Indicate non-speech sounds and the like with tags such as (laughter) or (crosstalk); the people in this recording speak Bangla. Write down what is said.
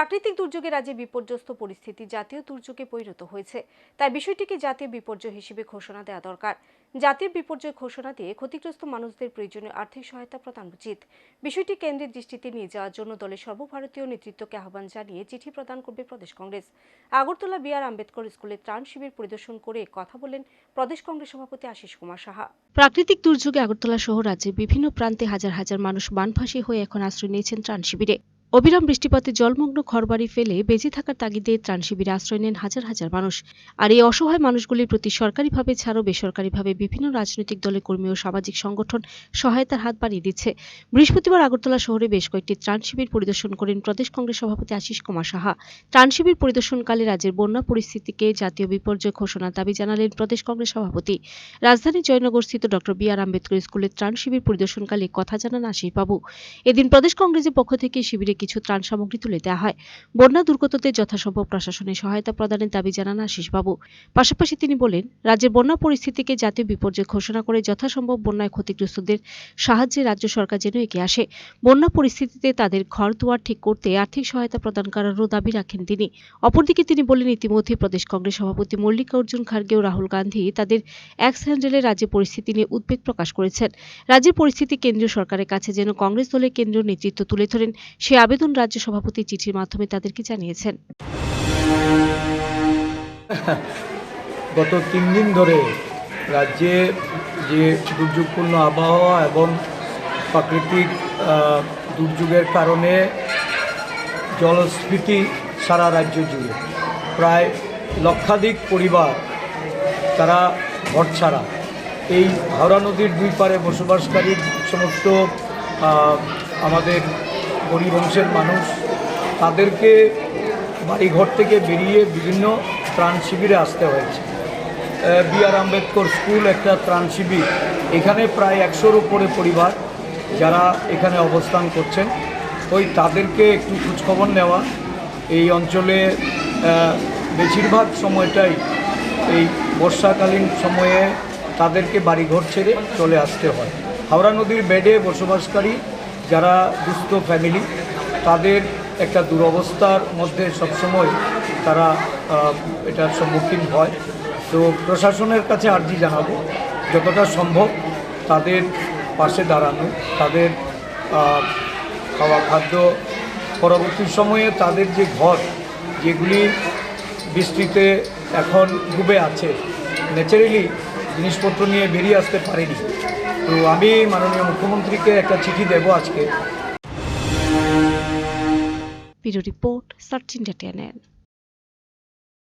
প্রাকৃতিক দুর্যোগে রাজ্যে বিপর্যস্ত পরিস্থিতি জাতীয় দুর্যোগে পরিণত হয়েছে। তাই বিষয়টিকে জাতীয় বিপর্যয় হিসেবে ঘোষণা দেওয়া দরকার। জাতীয় বিপর্যয় ঘোষণা দিয়ে ক্ষতিগ্রস্ত মানুষদের প্রয়োজনীয় আর্থিক সহায়তা প্রদান উচিত। বিষয়টি কেন্দ্রের দৃষ্টিতে নিয়ে যাওয়ার জন্য দলের সর্বভারতীয় নেতৃত্বকে আহ্বান জানিয়ে চিঠি প্রদান করবে প্রদেশ কংগ্রেস। আগরতলা বি আর আম্বেদকর স্কুলে ত্রাণ শিবির পরিদর্শন করে কথা বলেন প্রদেশ কংগ্রেস সভাপতি আশিস কুমার সাহা। প্রাকৃতিক দুর্যোগে আগরতলা সহ রাজ্যের বিভিন্ন প্রান্তে হাজার হাজার মানুষ বানভাসী হয়ে এখন আশ্রয় নিয়েছেন ত্রাণ শিবিরে। অবিরাম বৃষ্টিপাতে জলমগ্ন ঘরবাড়ি ফেলে বেঁচে থাকার তাগিদে ত্রাণ শিবিরে আশ্রয় নেন হাজার হাজার মানুষ। আর এই অসহায় মানুষগুলির প্রতি সরকারিভাবে ছাড়াও বেসরকারিভাবে বিভিন্ন রাজনৈতিক দলের কর্মী ও সামাজিক সংগঠন সহায়তার হাত বাড়িয়ে দিচ্ছে। বৃহস্পতিবার আগরতলা শহরে বেশ কয়েকটি ত্রাণ শিবির পরিদর্শন করেন প্রদেশ কংগ্রেস সভাপতি আশিস কুমার সাহা। ত্রাণ শিবির পরিদর্শনকালে রাজ্যের বন্যা পরিস্থিতিকে জাতীয় বিপর্যয় ঘোষণার দাবি জানালেন প্রদেশ কংগ্রেস সভাপতি। রাজধানী জয়নগরস্থিত ডক্টর বি আর আম্বেদকর স্কুলের ত্রাণ শিবির পরিদর্শনকালে কথা জানান আশিস বাবু। এদিন প্রদেশ কংগ্রেসের পক্ষ থেকে শিবিরে কিছু ত্রাণ সামগ্রী তুলে দেওয়া হয়। বন্যা দুর্গতদের যথাসম্ভব প্রশাসনের সহায়তা প্রদানের দাবি জানান আশিস বাবু পাশাপাশি তিনি বলেন, রাজ্যের বন্যা পরিস্থিতিকে জাতীয় বিপর্যয় ঘোষণা করে যথাসম্ভব বন্যায় ক্ষতিগ্রস্তদের সাহায্যে রাজ্য সরকার যেন এগিয়ে আসে। বন্যা পরিস্থিতিতে তাদের ঘর দুয়ার ঠিক করতে আর্থিক সহায়তা প্রদান করারও দাবি রাখেন তিনি। অপরদিকে তিনি বলেন, ইতিমধ্যে প্রদেশ কংগ্রেস সভাপতি মল্লিকার্জুন খার্গে ও রাহুল গান্ধী তাদের এক হ্যান্ডেলে রাজ্যের পরিস্থিতি নিয়ে উদ্বেগ প্রকাশ করেছেন। রাজ্যের পরিস্থিতি কেন্দ্রীয় সরকারের কাছে যেন কংগ্রেস দলের কেন্দ্রীয় নেতৃত্ব তুলে ধরেন, সে আবেদন রাজ্য সভাপতি চিঠির মাধ্যমে তাদেরকে জানিয়েছেন। (laughs) গত তিন দিন ধরে রাজ্যে যে দুর্যোগপূর্ণ আবহাওয়া এবং প্রাকৃতিক দুর্যোগের কারণে জলস্ফীতি সারা রাজ্য জুড়ে, প্রায় লক্ষাধিক পরিবার তারা ঘর ছাড়া। এই হাওড়া নদীর দুই পারে বসবাসকারী সমস্ত আমাদের গরিব অংশের মানুষ, তাদেরকে বাড়িঘর থেকে বেরিয়ে বিভিন্ন ত্রাণ শিবিরে আসতে হয়েছে। বি আর আম্বেদকর স্কুল একটা ত্রাণ শিবির। এখানে প্রায় একশোর উপরে পরিবার যারা এখানে অবস্থান করছেন। ওই তাদেরকে একটু খোঁজখবর নেওয়া। এই অঞ্চলে বেশিরভাগ সময়টাই এই বর্ষাকালীন সময়ে তাদেরকে বাড়িঘর ছেড়ে চলে আসতে হয়। হাওড়া নদীর বেডে বসবাসকারী যারা দুস্থ ফ্যামিলি তাদের একটা দুরবস্থার মধ্যে সবসময় তারা এটার সম্মুখীন হয়। তো প্রশাসনের কাছে আর্জি জানাব, যতটা সম্ভব তাদের পাশে দাঁড়ানো, তাদের খাওয়া খাদ্য পরবর্তী সময়ে তাদের যে ঘর, যেগুলি বৃষ্টিতে এখন ডুবে আছে ন্যাচারালি জিনিসপত্র নিয়ে বেরিয়ে আসতে পারেনি। তো আমি মাননীয় মুখ্যমন্ত্রীকে একটা চিঠি দেব আজকে। Video report search India